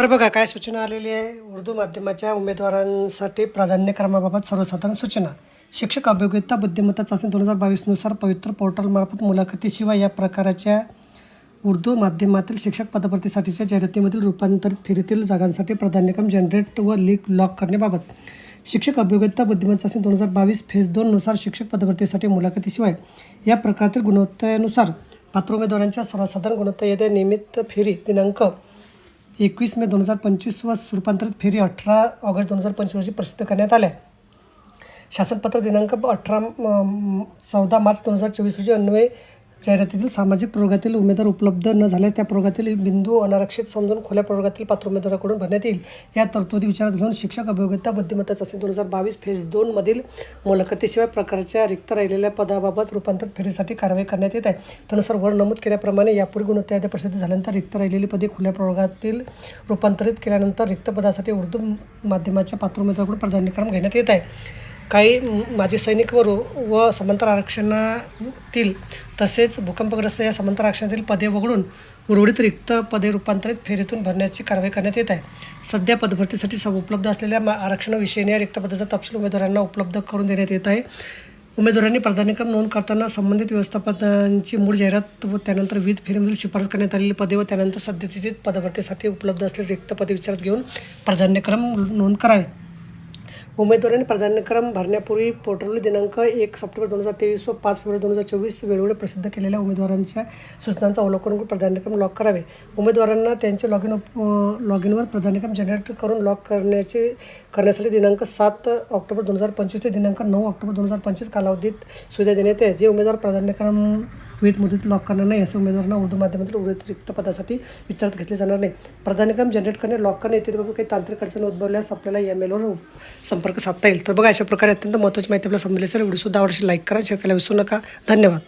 तर बघा काय सूचना आलेली आहे? उर्दू माध्यमाच्या उमेदवारांसाठी प्राधान्यक्रमाबाबत सर्वसाधारण सूचना. शिक्षक अभियोग्यता बुद्धिमत्ता चाचणी दोन हजार बावीसनुसार पवित्र पोर्टलमार्फत मुलाखतीशिवाय या प्रकाराच्या उर्दू माध्यमातील शिक्षक पदभरतीसाठीच्या जाहिरातीमधील रूपांतरित फेरीतील जागांसाठी प्राधान्यक्रम जनरेट व लीक लॉक करण्याबाबत. शिक्षक अभियोग्यता बुद्धिमत्ता चाचणी दोन हजार बावीस फेज दोननुसार शिक्षक पदभरतीसाठी मुलाखतीशिवाय या प्रकारातील गुणवत्तेनुसार पात्र उमेदवारांच्या सर्वसाधारण गुणवत्ता येत्या नियमित फेरी दिनांक एकवीस मे दोन हजार पंचवीस व रूपांतरित फेरी अठरा ऑगस्ट दोन हजार पंचवीस रोजी प्रसिद्ध करण्यात आल्या. शासनपत्र दिनांक अठरा चौदा मार्च दोन हजार चोवीस रोजी अन्वय जाहिरातीतील सामाजिक प्रयोगातील उमेदवार उपलब्ध न झाल्यास त्या प्रयोगातील बिंदू अनारक्षित समजून खुल्या प्रयोगातील पात्र उमेदवाराकडून भरण्यात येईल. या तरतुदी विचारात घेऊन शिक्षक अभियोग्यता बुद्धिमत्ता चाचणी दोन हजार बावीस फेज दोनमधील मुलाखतीशिवाय प्रकारच्या रिक्त राहिलेल्या पदाबाबत रूपांतर फेरीसाठी कारवाई करण्यात येत आहे. त्यानुसार वर नमूद केल्याप्रमाणे यापूर्वी गुणवत्ता याद्या प्रसिद्ध झाल्यानंतर रिक्त राहिलेली पदे खुल्या प्रयोगातील रूपांतरित केल्यानंतर रिक्त पदासाठी उर्दू माध्यमाच्या पात्र उमेदवाराकडून प्राधान्यक्रम घेण्यात येत आहे. काही माजी सैनिक व व समांतर आरक्षणातील तसेच भूकंपग्रस्त या समांतर आरक्षणातील पदे वगळून उर्वरित रिक्त पदे रूपांतरित फेरीतून भरण्याची कारवाई करण्यात येत आहे. सध्या पदभरतीसाठी सब उपलब्ध असलेल्या मा- आरक्षणाविषयीने या रिक्त पदाचा तपशील उमेदवारांना उपलब्ध करून देण्यात येत आहे. उमेदवारांनी प्राधान्यक्रम नोंद करताना संबंधित व्यवस्थापनांची मूळ जाहिरात व त्यानंतर विविध फेरीमधील शिफारस करण्यात आलेली पदे व त्यानंतर सध्याची पदभरतीसाठी उपलब्ध असलेली रिक्त पदे विचारात घेऊन प्राधान्यक्रम नोंद करावे. उमेदवारांनी प्राधान्यक्रम भरण्यापूर्वी पोर्टलवर दिनांक एक सप्टेंबर दोन हजार तेवीस व पाच फेब्रुवारी दोन हजार चोवीस वेळोवेळी प्रसिद्ध केलेल्या उमेदवारांच्या सूचनांचा अवलोकन करून प्राधान्यक्रम लॉक करावे. उमेदवारांना त्यांचे लॉग इन लॉग इनवर प्राधान्यक्रम जनरेट करून लॉक करण्याचे करण्यासाठी दिनांक सात ऑक्टोबर दोन हजार पंचवीस ते दिनांक नऊ ऑक्टोबर दोन हजार पंचवीस कालावधीत सुविधा देण्यात येते. जे उमेदवार प्राधान्यक्रम विविध मुदतीत लॉक करणार नाही असे उमेदवारांना उर्दू माध्यमातून उर्वरित रिक्त पदासाठी विचारात घेतले जाणार नाही. प्राधान्यक्रम जनरेट करणे लॉक करणे काही तांत्रिक अडचण उद्भवल्यास आपल्याला या मेलवर संपर्क साधता येईल. तर बघा अशा प्रकारे अत्यंत महत्त्वाची माहिती आपल्याला समजली असेल. व्हिडिओसुद्धा आवडशी लाईक करा शेअर करायला विसरू नका. धन्यवाद.